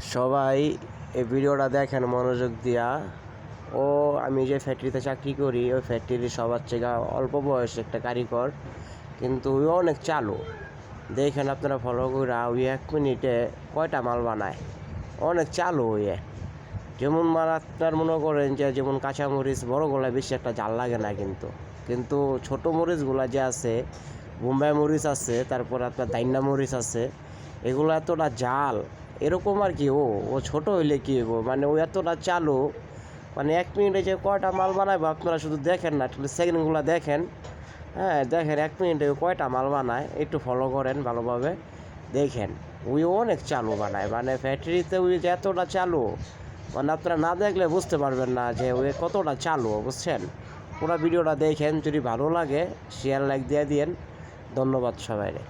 সবাই এই ভিডিওটা দেখেন, মনোযোগ দিয়া। ও, আমি যে ফ্যাক্টরিতে চাকরি করি, ওই ফ্যাক্টরির সবার থেকে অল্প বয়সে একটা কারিগর, কিন্তু ওই অনেক চালু। দেখেন আপনারা ফলো করে ওই এক মিনিটে কয়টা মাল বানায়। অনেক চালু ওই যেমন মাল আপনার মনে করেন যে, যেমন কাঁচা মরিচ কাঁচামরিচ বড়গুলা বেশি একটা জাল লাগে না কিন্তু। কিন্তু ছোটো মরিচগুলা যে আছে, বোম্বাই মরিচ আছে, তারপর আপনার দাইন্না মরিচ আছে, এগুলো এতটা জাল এরকম আর কি, ও ও ছোট হইলে কি হইব? মানে ও এতটা চালু মানে এক মিনিটে যে কয়টা মাল বানাইবো আপনারা শুধু দেখেন না, একটু সেকেন্ডগুলো দেখেন। হ্যাঁ দেখেন এক মিনিটে কয়টা মাল বানায়, একটু ফলো করেন ভালোভাবে, দেখেন। ওই অনেক চালু বানায় মানে ফ্যাক্টরিতে ওই যে এতটা চালু মানে আপনারা না দেখলে বুঝতে পারবেন না যে ওই কতটা চালু, বুঝছেন? পুরো ভিডিওটা দেখেন, যদি ভালো লাগে শেয়ার লাইক দিয়ে দিয়েন। ধন্যবাদ সবাইরে